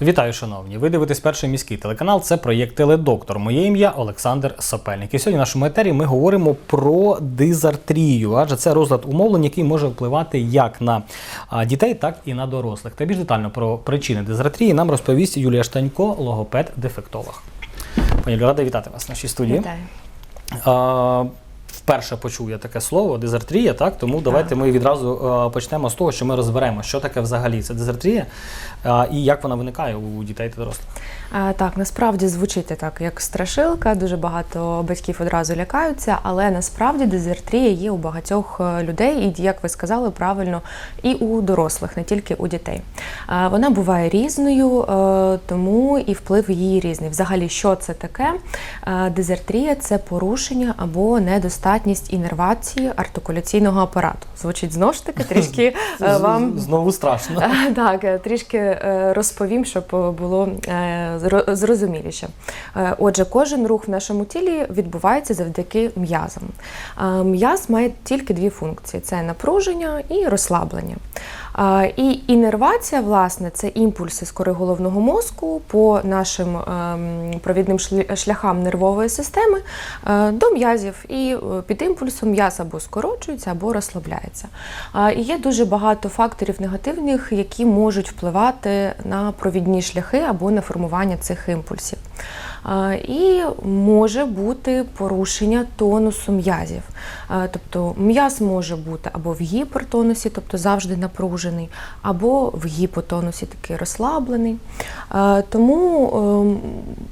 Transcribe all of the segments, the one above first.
Вітаю, шановні! Ви дивитесь перший міський телеканал. Це проєкт Теледоктор. Моє ім'я Олександр Сапельник. І сьогодні в нашому етері ми говоримо про дизартрію, адже це розлад умовлень, який може впливати як на дітей, так і на дорослих. Та більш детально про причини дизартрії нам розповість Юлія Штанько, логопед-дефектолог. Пані Юлія, вітати вас в нашій студії. Вітаю. Вперше почув я таке слово дизартрія, так тому давайте ми відразу почнемо з того, що ми розберемо, що таке взагалі це дизартрія і як вона виникає у дітей та дорослих. Так, насправді звучить так, як страшилка. Дуже багато батьків одразу лякаються, але насправді дезертрія є у багатьох е, людей, і як ви сказали правильно, і у дорослих, не тільки у дітей. Вона буває різною, е, тому і вплив її різний. Взагалі, що це таке? Дезертрія це порушення або недостатність інервації артикуляційного апарату. Звучить знову ж таки трішки е, вам. Знову страшно. Так, е, трішки е, розповім, щоб було зрозуміліше. Отже, кожен рух в нашому тілі відбувається завдяки м'язам. М'яз має тільки дві функції: це напруження і розслаблення. І інервація, власне, це імпульси з кори головного мозку по нашим ем, провідним шляхам нервової системи е, до м'язів. І е, під імпульсом м'яз або скорочується, або розслабляється. І є дуже багато факторів негативних, які можуть впливати на провідні шляхи або на формування цих імпульсів. І може бути порушення тонусу м'язів. Тобто м'яз може бути або в гіпертонусі, тобто завжди напружений, або в гіпотонусі такий розслаблений. Тому ем,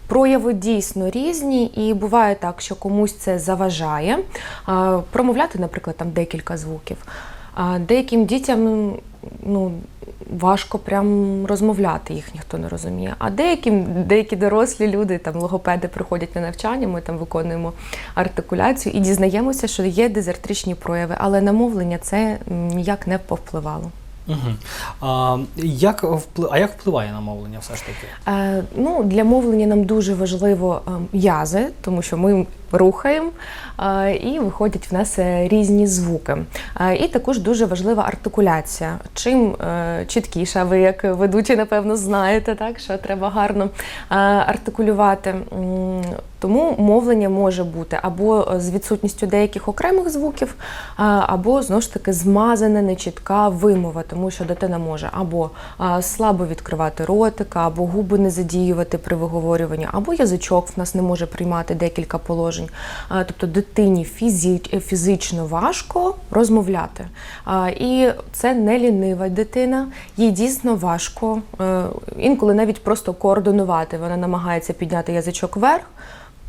прояви дійсно різні, і буває так, що комусь це заважає промовляти, наприклад, там декілька звуків. А деяким дітям ну, важко прям розмовляти, їх ніхто не розуміє. А деяким, деякі дорослі люди, там логопеди приходять на навчання, ми там виконуємо артикуляцію і дізнаємося, що є дезертричні прояви, але на мовлення це ніяк не повпливало. Угу. А, як впли... а як впливає на мовлення все ж таки? Е, ну, для мовлення нам дуже важливо е, м'язи, тому що ми рухаємо е, і виходять в нас е, різні звуки. Е, і також дуже важлива артикуляція. Чим е, чіткіша, ви як ведучі, напевно, знаєте, так, що треба гарно е, артикулювати. Тому мовлення може бути або з відсутністю деяких окремих звуків, а, або знову ж таки змазана, нечітка вимова, тому що дитина може або слабо відкривати ротика, або губи не задіювати при виговорюванні, або язичок в нас не може приймати декілька положень. Тобто дитині фізично важко розмовляти. І це не лінива дитина, їй дійсно важко е, інколи навіть просто координувати. Вона намагається підняти язичок вверх.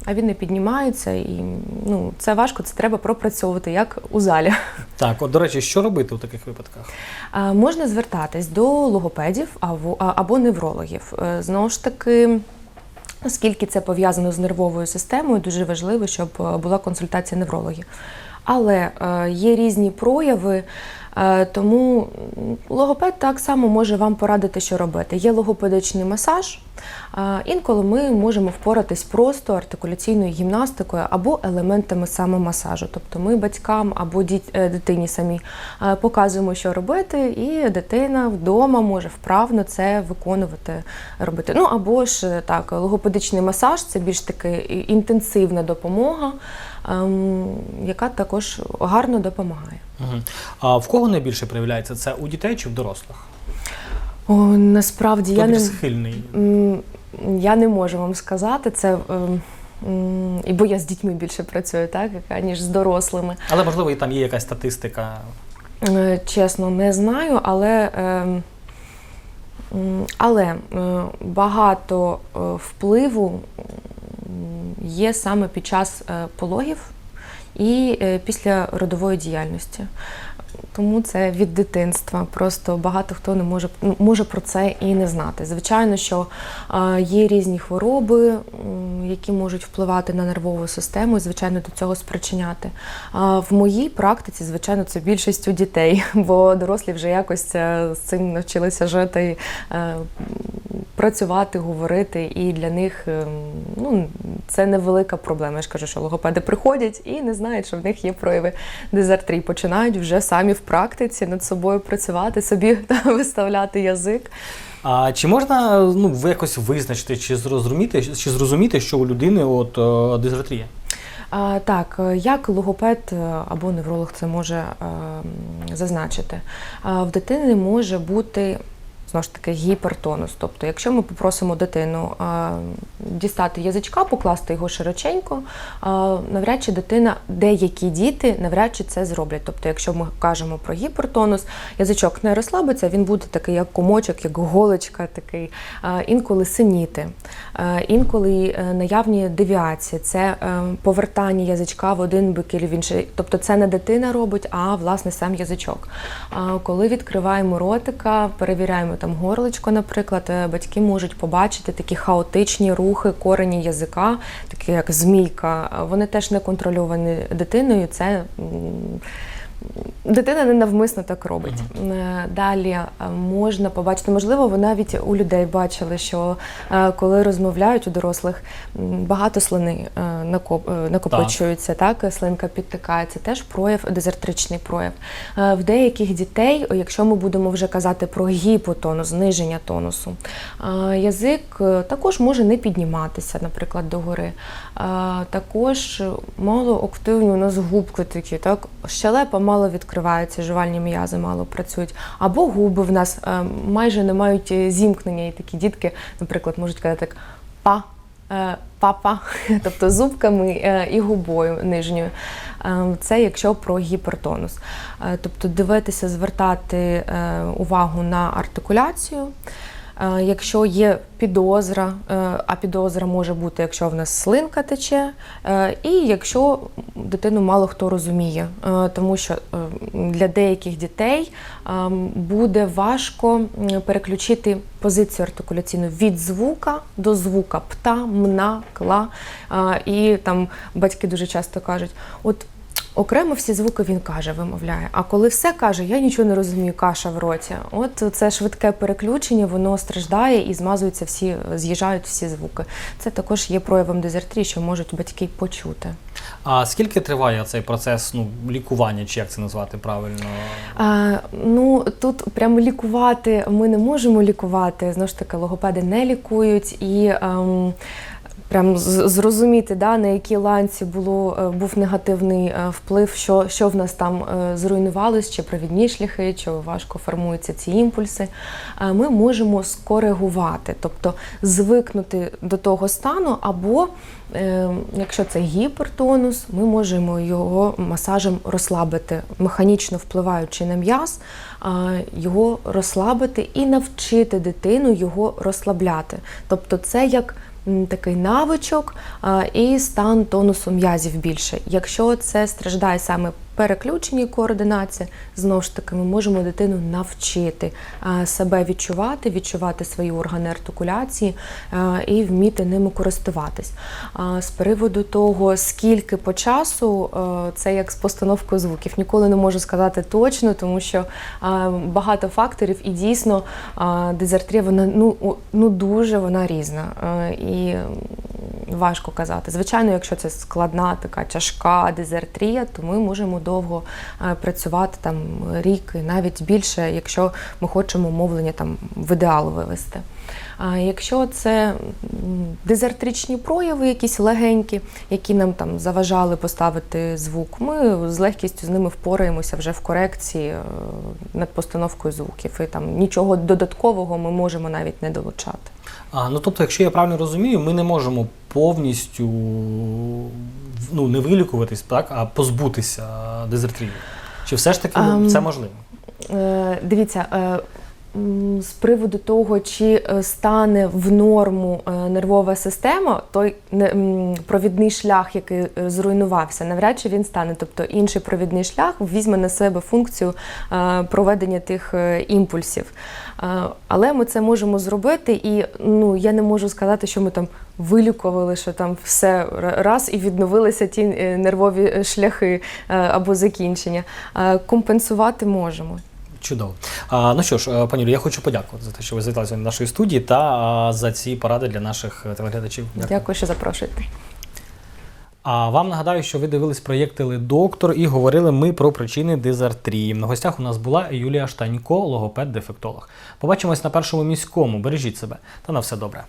А він не піднімається, і ну це важко, це треба пропрацьовувати як у залі. Так, от до речі, що робити у таких випадках? А, Можна звертатись до логопедів або, або неврологів. Е, Знову ж таки. Оскільки це пов'язано з нервовою системою, дуже важливо, щоб е, була консультація неврологів. Але е, є різні прояви, е, тому логопед так само може вам порадити, що робити. Є логопедичний масаж. Інколи ми можемо впоратись просто артикуляційною гімнастикою або елементами самомасажу. Тобто ми батькам або е, дитині самі е, показуємо, що робити, і дитина вдома може вправно це виконувати, робити. Ну або ж е, так, логопедичний масаж це більш таки інтенсивна допомога, ем, яка також гарно допомагає. А в кого найбільше проявляється? Це у дітей чи в дорослих? О, насправді Хто я не схильний? Я не можу вам сказати це. ем, І бо я з дітьми більше працюю, так, ніж з дорослими. Але можливо і там є якась статистика. Е, Чесно, не знаю, але, ем, але е, багато е, впливу є саме під час е, пологів і е, після родової діяльності. Тому це від дитинства. Просто багато хто не може ну, може про це і не знати. Звичайно, що є різні хвороби, які можуть впливати на нервову систему, і звичайно до цього спричиняти. В моїй практиці, звичайно, це більшість у дітей, бо дорослі вже якось е, з цим навчилися жити, е, працювати, говорити, і для них е, ну, це невелика проблема. Я ж кажу, що логопеди приходять і не знають, що в них є прояви дезартрії. Починають вже самі в практиці над собою працювати, собі виставляти язик. А чи можна ну, якось визначити чи зрозуміти, чи зрозуміти, що у людини от е, дизартрія? А, Так, е, як логопед е, або невролог це може е, м, зазначити, А, в дитини може бути знову ж таки гіпертонус. Тобто, якщо ми попросимо дитину дістати язичка, покласти його широченько, навряд чи дитина, деякі діти навряд чи це зроблять. Тобто, якщо ми кажемо про гіпертонус, язичок не розслабиться, він буде такий, як комочок, як голочка, такий, інколи синіти, інколи е, наявні девіації, це е, повертання язичка в один бик і в інший. Тобто це не дитина робить, а власне сам язичок. Коли відкриваємо ротика, перевіряємо там горличко, наприклад, е, батьки можуть побачити такі хаотичні рухи корені язика, такі як змійка. Вони теж не контрольовані дитиною. Це Дитина ненавмисно так робить. Е, Далі е, можна побачити, можливо, ви навіть у людей бачили, що е, коли розмовляють у дорослих, багато слини накоп- накопичуються, так. слинка підтикає. Це теж прояв, дезертричний прояв. В деяких дітей, якщо ми будемо вже казати про гіпотонус, зниження тонусу, язик також може не підніматися, наприклад, догори. Також мало активні у нас губки такі, так щелепа мало відкривається, жувальні м'язи мало працюють. Або губи в нас е, майже не мають е, зімкнення, і такі дітки, наприклад, можуть казати так па. е, Папа, тобто зубками і губою нижньою. Це якщо про гіпертонус. Тобто дивитися, звертати увагу на артикуляцію. Е, Якщо є підозра, е, а підозра може бути, якщо в нас слинка тече, е, і якщо дитину мало хто розуміє, тому що для деяких дітей буде важко переключити позицію артикуляційну від звука до звука пта, мна, кла. І там батьки дуже часто кажуть: от Окремо всі звуки він каже, вимовляє. А коли все каже, я нічого не розумію, каша в роті. От це швидке переключення, воно страждає і змазуються всі, з'їжджають всі звуки. Це також є проявом дезертрії, що можуть батьки почути. А скільки триває цей процес ну, лікування, чи як це назвати правильно? А, ну тут прямо лікувати ми не можемо лікувати. Знову ж таки, логопеди не лікують і. ем, Прям зрозуміти, да, на якій ланці було, е, був негативний е, вплив, що, що в нас там е, зруйнувалось, чи провідні шляхи, чи важко формуються ці імпульси. Ми можемо скоригувати, тобто звикнути до того стану, або якщо це гіпертонус, ми можемо його масажем розслабити, механічно впливаючи на м'яз, його розслабити і навчити дитину його розслабляти. Тобто це як такий навичок і стан тонусу м'язів більше. Якщо це страждає саме переключення і координація, знову ж таки, ми можемо дитину навчити себе відчувати, відчувати свої органи артикуляції і вміти ними користуватись. З приводу того, скільки по часу, це як з постановкою звуків. Ніколи не можу сказати точно, тому що багато факторів і дійсно а, дезертрія, вона ну, ну дуже вона різна. І важко казати. Звичайно, якщо це складна, така тяжка дезертрія, то ми можемо довго е, працювати там рік і навіть більше, якщо ми хочемо мовлення там в ідеал вивести. А якщо це дезертричні прояви, якісь легенькі, які нам там заважали поставити звук, ми з легкістю з ними впораємося вже в корекції е, над постановкою звуків. І там нічого додаткового ми можемо навіть не долучати. А, ну тобто, якщо я правильно розумію, ми не можемо повністю ну, не вилікуватись, так, а позбутися дезертрії. Чи все ж таки Ам, це можливо? Е, Дивіться, е, з приводу того, чи е, стане в норму е, нервова система, той провідний шлях, який е, зруйнувався, навряд чи він стане. Тобто інший провідний шлях візьме на себе функцію проведення тих імпульсів. Але ми це можемо зробити, і ну я не можу сказати, що ми там вилікували, що там все раз і відновилися ті нервові шляхи або закінчення. Компенсувати можемо. Чудово. А, ну що ж, е, пані Юлі, я хочу подякувати за те, що ви завітали сьогодні до нашої студії та а, за ці поради для наших е, телеглядачів. Дякую, що запрошуєте. А вам нагадаю, що ви дивились проєкт «Теледоктор» і говорили ми про причини дизартрії. На гостях у нас була Юлія Штанько, логопед-дефектолог. Побачимось на першому міському. Бережіть себе та на все добре.